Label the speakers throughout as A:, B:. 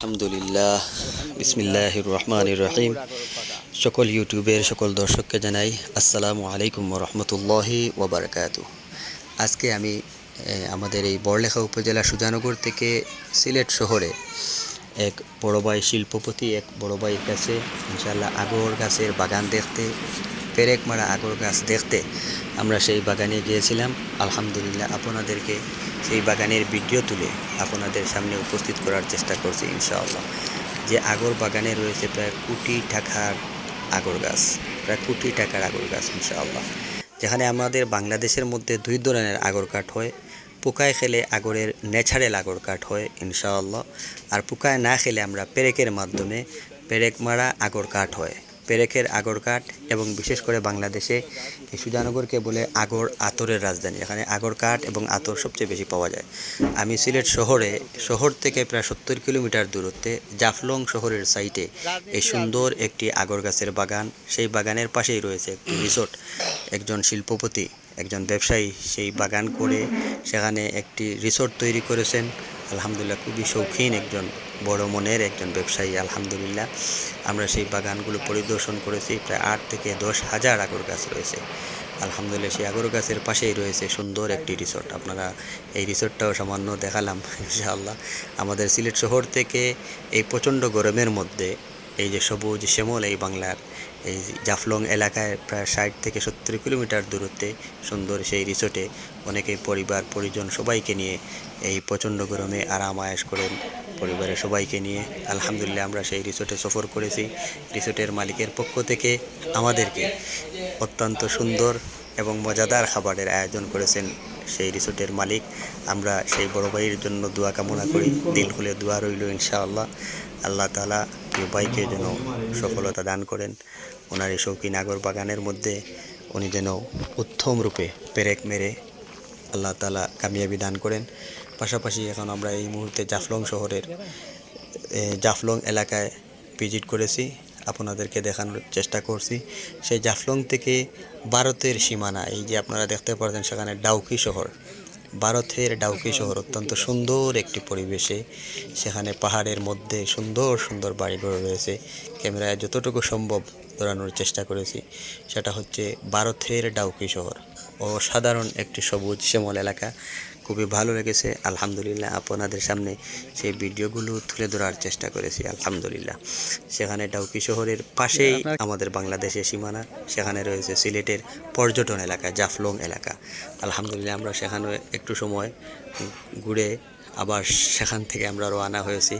A: আলহামদুলিল্লাহ বিসমিল্লাহ রহমান রহিম। সকল ইউটিউবের সকল দর্শককে জানাই আসসালামু আলাইকুম রহমতুল্লাহি ওবরাকাতু আজকে আমি আমাদের এই বড়লেখা উপজেলা সুজানগর থেকে সিলেট শহরে এক বড় ভাই শিল্পপতি, এক বড় ভাইয়ের কাছে ইনশাল্লাহ আগর গাছের বাগান দেখতে, পেরেক মারা আগর গাছ দেখতে আমরা সেই বাগানে গিয়েছিলাম। আলহামদুলিল্লাহ আপনাদেরকে সেই বাগানের ভিডিও তুলে আপনাদের সামনে উপস্থিত করার চেষ্টা করছি ইনশাআল্লাহ। যে আগর বাগানে রয়েছে প্রায় কোটি টাকার আগর গাছ, প্রায় কোটি টাকার আগর গাছ ইনশাআল্লাহ। যেখানে আমাদের বাংলাদেশের মধ্যে দুই ধরনের আগর কাঠ হয়। পোকায় খেলে আগরের ন্যাচারাল আগর কাঠ হয়, ইনশাআল্লাহ। আর পোকায় না খেলে আমরা পেরেকের মাধ্যমে পেরেক মারা আগর কাঠ হয়। পেরেকের আগর কাঠ এবং বিশেষ করে বাংলাদেশে সুজানগরকে বলে আগর আতরের রাজধানী। এখানে আগর কাঠ এবং আতর সবচেয়ে বেশি পাওয়া যায়। আমি সিলেট শহরে, শহর থেকে প্রায় সত্তর কিলোমিটার দূরত্বে জাফলং শহরের সাইটে এই সুন্দর একটি আগর গাছের বাগান। সেই বাগানের পাশেই রয়েছে একটি রিসোর্ট। একজন শিল্পপতি একজন ব্যবসায়ী সেই বাগান করে সেখানে একটি রিসোর্ট তৈরি করেছেন। আলহামদুলিল্লাহ খুবই শৌখিন একজন বড় মনের একজন ব্যবসায়ী, আলহামদুলিল্লাহ। আমরা সেই বাগানগুলো পরিদর্শন করেছি, প্রায় আট থেকে দশ হাজার আগর গাছ রয়েছে। আলহামদুলিল্লাহ সেই আগর গাছের পাশেই রয়েছে সুন্দর একটি রিসোর্ট। আপনারা এই রিসোর্টটাও সামান্য দেখালাম, ইনশাআল্লাহ। আমাদের সিলেট শহর থেকে এই প্রচণ্ড গরমের মধ্যে এই যে সবুজ শ্যামল এই বাংলার এই জাফলং এলাকায় প্রায় ষাট থেকে সত্তর কিলোমিটার দূরত্বে সুন্দর সেই রিসোর্টে অনেকে পরিবার, পরিজন সবাইকে নিয়ে এই প্রচণ্ড গরমে আরাম আয়েশ করেন। পরিবারের সবাইকে নিয়ে আলহামদুলিল্লাহ আমরা সেই রিসোর্টে সফর করেছি। রিসোর্টের মালিকের পক্ষ থেকে আমাদেরকে অত্যন্ত সুন্দর এবং মজাদার খাবারের আয়োজন করেছেন সেই রিসোর্টের মালিক। আমরা সেই বড় ভাইয়ের জন্য দোয়া কামনা করি। দিল খুলে দোয়া রইল ইনশাআল্লাহ। আল্লাহ তালা প্রিয় ভাইকে যেন সফলতা দান করেন। ওনার এই শৌখিন আগর বাগানের মধ্যে উনি যেন উত্তম রূপে পেরেক মেরে আল্লাহ তালা কামিয়াবি দান করেন। পাশাপাশি এখন আমরা এই মুহূর্তে জাফলং শহরের জাফলং এলাকায় ভিজিট করেছি। আপনাদেরকে দেখানোর চেষ্টা করছি। সেই জাফলং থেকে ভারতের সীমানা, এই যে আপনারা দেখতে পাচ্ছেন সেখানে ডাউকি শহর। ভারতের ডাউকি শহর, অত্যন্ত সুন্দর একটি পরিবেশে। সেখানে পাহাড়ের মধ্যে সুন্দর সুন্দর বাড়িঘর রয়েছে। ক্যামেরায় যতটুকু সম্ভব ধরানোর চেষ্টা করেছি। সেটা হচ্ছে ভারতের ডাউকি শহর। অসাধারণ একটি সবুজ শ্যামল এলাকা। খুবই ভালো লেগেছে। আলহামদুলিল্লাহ আপনাদের সামনে সেই ভিডিওগুলো তুলে ধরার চেষ্টা করেছি আলহামদুলিল্লাহ। সেখানে ডাউকি শহরের পাশেই আমাদের বাংলাদেশের সীমানা সেখানে রয়েছে সিলেটের পর্যটন এলাকা জাফলং এলাকা। আলহামদুলিল্লাহ আমরা সেখানে একটু সময় ঘুরে আবার সেখান থেকে আমরা রওনা হয়েছি।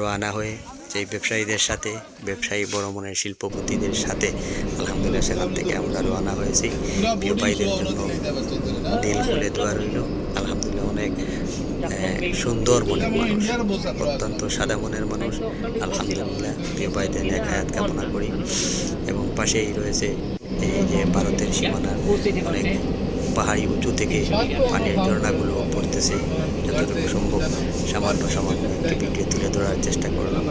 A: রওনা হয়ে সেই ব্যবসায়ীদের সাথে ব্যবসায়ী বড় মনের শিল্পপতিদের সাথে আলহামদুলিল্লাহ সেখান থেকে আমরা রওনা হয়েছি। জন্য। দিল খুলে দোয়া রইল। আলহামদুলিল্লাহ অনেক সুন্দর মনের মানুষ, অত্যন্ত সাদা মনের মানুষ। আলহামদুলিল্লাহ, প্রিয় ভাইদের এক হায়াত কামনা করি। এবং পাশেই রয়েছে এই যে ভারতের সীমানার অনেক পাহাড়ি উঁচু থেকে পানির ঝর্ণাগুলো পড়তেছে। যতটুকু সম্ভব সামান্য সামান্য একটি ভিডিও তুলে ধরার চেষ্টা করলাম।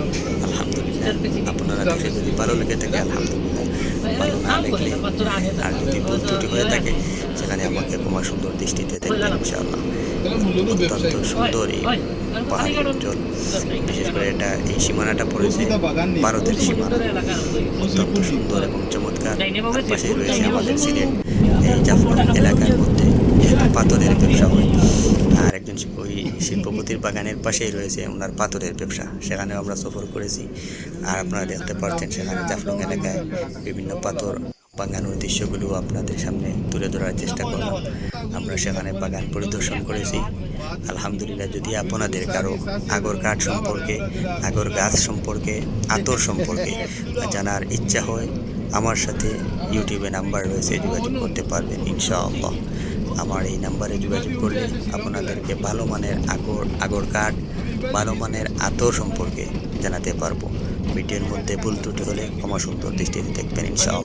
A: আলহামদুলিল্লাহ। আপনারা দেখে যদি ভালো লেগে থাকে, আলহামদুলিল্লাহ। ভালো না লাগলে আর যদি ভুল ত্রুটি হয়ে থাকে, সেখানে আমাকে ক্ষমা সুন্দর দৃষ্টিতে দেখবেন, ইনশাআল্লাহ। অত্যন্ত সুন্দর এই পাহাড়ি অঞ্চল। বিশেষ করে এটা এই সীমানাটা পড়েছে, ভারতের সীমানা। অত্যন্ত সুন্দর এবং চমৎকার। পাশে রয়েছে আমাদের সিলেট, এই মধ্যে যেহেতু পাথরের ব্যবসা হয় আর একজন ওই শিল্পপতির বাগানের পাশেই রয়েছে ওনার পাথরের ব্যবসা। সেখানেও আমরা সফর করেছি। আর আপনারা দেখতে পাচ্ছেন সেখানে জাফলং এলাকায় বিভিন্ন পাথর বাগানোর দৃশ্যগুলো আপনাদের সামনে তুলে ধরার চেষ্টা করলাম। আমরা সেখানে বাগান পরিদর্শন করেছি। আলহামদুলিল্লাহ যদি আপনাদের কারও আগর কাঠ সম্পর্কে আগর গাছ সম্পর্কে আতর সম্পর্কে জানার ইচ্ছা হয় আমার সাথে ইউটিউবে নাম্বার রয়েছে যোগাযোগ করতে পারবেন ইনশাআল্লাহ। আমার এই নাম্বারে যোগাযোগ করলে আপনাদেরকে ভালো মানের আগর আগর কাঠ, ভালো মানের আতর সম্পর্কে জানাতে পারব। ভিডিওর মধ্যে ভুল ত্রুটি হলে আমার সুন্দর দৃষ্টিতে দেখবেন, ইনশাআল্লাহ।